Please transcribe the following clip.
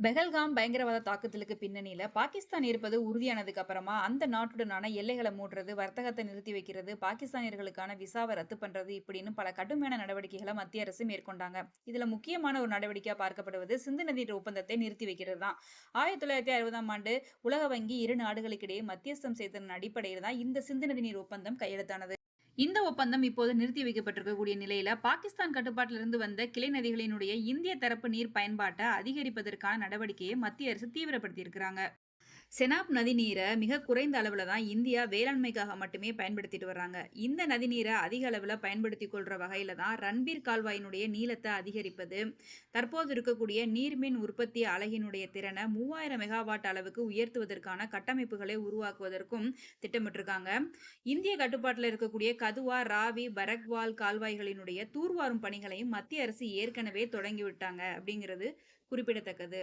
பெஹல்காம் பயங்கரவாத தாக்குதலுக்கு பின்னணியில் பாகிஸ்தான் இருப்பது உறுதியானதுக்கு அப்புறமா அந்த நாட்டுடனான எல்லைகளை மூடுறது வர்த்தகத்தை நிறுத்தி வைக்கிறது பாகிஸ்தானியர்களுக்கான விசாவை ரத்து பண்றது இப்படின்னு பல கடுமையான நடவடிக்கைகளை மத்திய அரசு மேற்கொண்டாங்க. இதுல முக்கியமான ஒரு நடவடிக்கையா பார்க்கப்படுவது சிந்து நதி ஒப்பந்தத்தை நிறுத்தி வைக்கிறது தான் ஆயிரத்தி தொள்ளாயிரத்தி அறுபதாம் ஆண்டு உலக வங்கி இரு நாடுகளுக்கிடையே மத்தியஸ்தம் செய்ததன் அடிப்படையில் தான் இந்த சிந்து நதி நீர் ஒப்பந்தம் கையெழுத்தானது. இந்த ஒப்பந்தம் இப்போது நிறுத்தி வைக்கப்பட்டிருக்கக்கூடிய நிலையில் பாகிஸ்தான் கட்டுப்பாட்டிலிருந்து வந்த கிளை நதிகளினுடைய இந்திய தரப்பு நீர் பயன்பாட்டை அதிகரிப்பதற்கான நடவடிக்கையை மத்திய அரசு தீவிரப்படுத்தியிருக்கிறாங்க. செனாப் நதி நீரை மிக குறைந்த அளவில் தான் இந்தியா வேளாண்மைக்காக மட்டுமே பயன்படுத்திட்டு வர்றாங்க. இந்த நதி நீரை அதிக அளவில் பயன்படுத்தி கொள்கிற வகையில் தான் ரன்பீர் கால்வாயினுடைய நீளத்தை அதிகரிப்பது தற்போது இருக்கக்கூடிய நீர்மின் உற்பத்தி அலகினுடைய திறனை மூவாயிரம் மெகாவாட் அளவுக்கு உயர்த்துவதற்கான கட்டமைப்புகளை உருவாக்குவதற்கும் திட்டமிட்டிருக்காங்க. இந்திய கட்டுப்பாட்டில் இருக்கக்கூடிய கதுவா ராவி பரக்வால் கால்வாய்களினுடைய தூர்வாரும் பணிகளையும் மத்திய அரசு ஏற்கனவே தொடங்கிவிட்டாங்க அப்படிங்கிறது குறிப்பிடத்தக்கது.